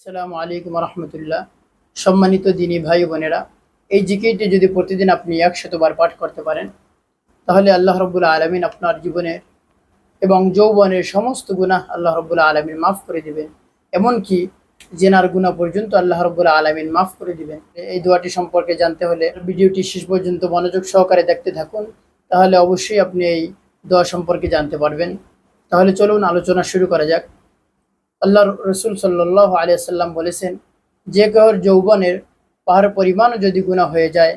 আসসালামু আলাইকুম রহমতুল্লাহ সম্মানিত দিনী ভাই বোনেরা, এই জিকিরটি যদি প্রতিদিন আপনি একশতবার পাঠ করতে পারেন, তাহলে আল্লাহ রব্বুল্লা আলমিন আপনার জীবনের এবং যৌবনের সমস্ত গুনাহ আল্লাহ রব্বুল্লা আলমিন মাফ করে দিবেন। এমনকি জেনার গুণা পর্যন্ত আল্লাহ রব্বুল্লা আলমিন মাফ করে দিবেন। এই দোয়াটি সম্পর্কে জানতে হলে ভিডিওটি শেষ পর্যন্ত মনোযোগ সহকারে দেখতে থাকুন, তাহলে অবশ্যই আপনি এই দোয়া সম্পর্কে জানতে পারবেন। তাহলে চলুন আলোচনা শুরু করা যাক। আল্লাহ রসুল সাল্লাহ আলিয়াল্লাম বলেছেন, যে কেউর যৌবনের পাহাড় পরিমাণও যদি গুণা হয়ে যায়,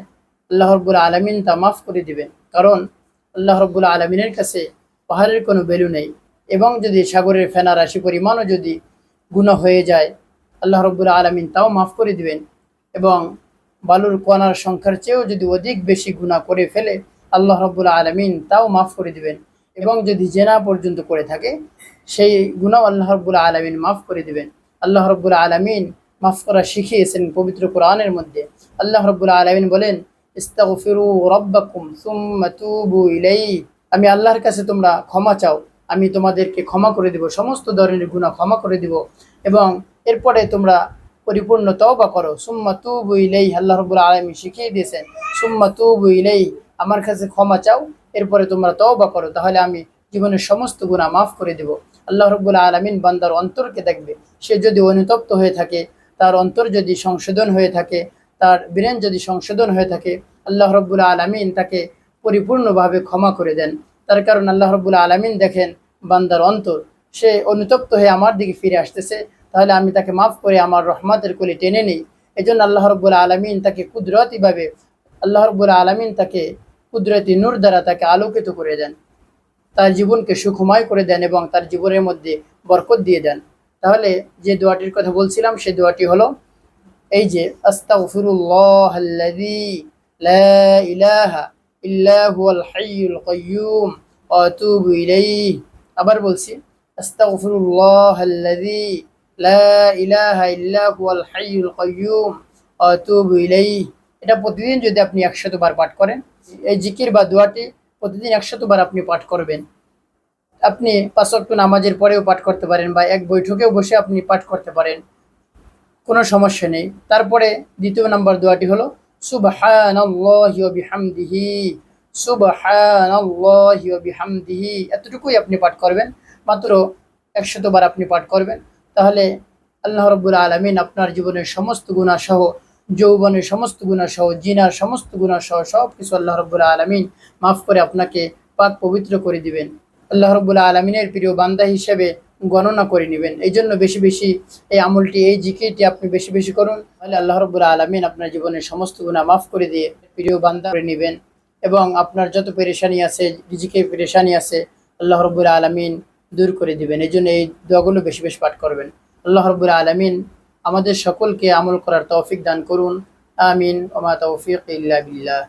আল্লাহ রব্বুল আলমিন তা মাফ করে দিবেন। কারণ আল্লাহ রব্বুল আলমিনের কাছে পাহাড়ের কোনো ভ্যালু নেই এবং যদি সাগরের ফেনা রাশি পরিমাণও যদি গুণা হয়ে যায়, আল্লাহ রব্বুল আলমিন তাও মাফ করে দিবেন এবং বালুর কণার সংখ্যার চেয়েও যদি অধিক বেশি গুণা করে ফেলে, আল্লাহ রব্বুল আলমিন তাও মাফ করে দিবেন এবং যদি জেনা পর্যন্ত করে থাকে সেই গুণাও আল্লাহ রব্বুল আলমিন মাফ করে দিবেন। আল্লাহ রব্বুল আলমিন মাফ করা শিখিয়েছেন পবিত্র কোরআনের মধ্যে। আল্লাহ রব্বুল আলমিন বলেন, ইস্তাগফিরু রব্বাকুম ইলাইহি। আমি আল্লাহর কাছে তোমরা ক্ষমা চাও। আমি তোমাদেরকে ক্ষমা করে দিব, সমস্ত ধরনের গুণা ক্ষমা করে দিব। এবং এরপরে তোমরা পরিপূর্ণ তওবা করো। সুম্মা তুবু ইলাইহি, আল্লাহ রব্বুল আলামিন শিখিয়ে দিয়েছেন, সুম্মা তুবু ইলাইহি, আমার কাছে ক্ষমা চাও। এরপরে তোমরা তওবা করো। তাহলে আমি জীবনের সমস্ত গুণা মাফ করে দেব। আল্লাহ রব্বুল আলমিন বান্দার অন্তরকে দেখবে। সে যদি অনুতপ্ত হয়ে থাকে, তার অন্তর যদি সংশোধন হয়ে থাকে, তার ব্রেন যদি সংশোধন হয়ে থাকে, আল্লাহ রব্বুল আলমিন তাকে পরিপূর্ণভাবে ক্ষমা করে দেন। তার কারণ আল্লাহ রব্বুল আলমিন দেখেন বান্দার অন্তর। সে অনুতপ্ত হয়ে আমার দিকে ফিরে আসতেছে, তাহলে আমি তাকে মাফ করে আমার রহমতের কলি টেনে নিই। এই জন্য আল্লাহ রব্বুল আলমিন তাকে কুদরতিভাবে, আল্লাহ রব্বুল আলমিন তাকে কুদরতি নূর দ্বারা তাকে আলোকিত করে দেন। তার জীবনকে সুখময় করে দেন এবং তার জীবনের মধ্যে বরকত দিয়ে দেন। তাহলে যে দোয়াটির কথা বলছিলাম সেই দোয়াটি হলো, এই যে ইলাহা হুয়াল আবার বলছি হুয়াল এটা প্রতিদিন যদি আপনি একশত বার পাঠ করেন, এই জিকির বা দোয়াটি প্রতিদিন একশতবার আপনি পাঠ করবেন। আপনি পাঁচক্ত নামাজের পরেও পাঠ করতে পারেন বা এক বৈঠকেও বসে আপনি পাঠ করতে পারেন। কোনো সমস্যা নেই। তারপরে দ্বিতীয় নাম্বার দোয়াটি হলো ওয়া বিহামদিহি এতটুকুই আপনি পাঠ করবেন। মাত্র একশতবার আপনি পাঠ করবেন। তাহলে আল্লাহ রব্বুল আলমিন আপনার জীবনের সমস্ত গুণা সহ যৌবনের সমস্ত গুণা সহ, জিনার সমস্ত গুণা সহ সব কিছু আল্লাহ রব্বুল আলমিন মাফ করে আপনাকে পাক পবিত্র করে দিবেন। আল্লাহ রব্বুল্লাহ আলমিনের প্রিয় বান্দা হিসেবে গণনা করে নেবেন। এই জন্য বেশি বেশি এই আমলটি, এই জিকিরটি আপনি বেশি বেশি করুন, তাহলে আল্লাহ রব্বুল্লাহ আলমিন আপনার জীবনের সমস্ত গুণা মাফ করে দিয়ে প্রিয় বান্দা করে নেবেন এবং আপনার যত পেরেশানি আছে, রিজিকে পেরেশানি আছে, আল্লাহ রব্বুল্লাহ আলমিন দূর করে দিবেন। এই জন্য এই দোয়াগুলো বেশি বেশি পাঠ করবেন। আল্লাহ রব্বুল্লাহ আলমিন আমাদের সকলকে আমল করার তৌফিক দান করুন। আমিন। ওমা তৌফিক ইল্লা বিল্লাহ।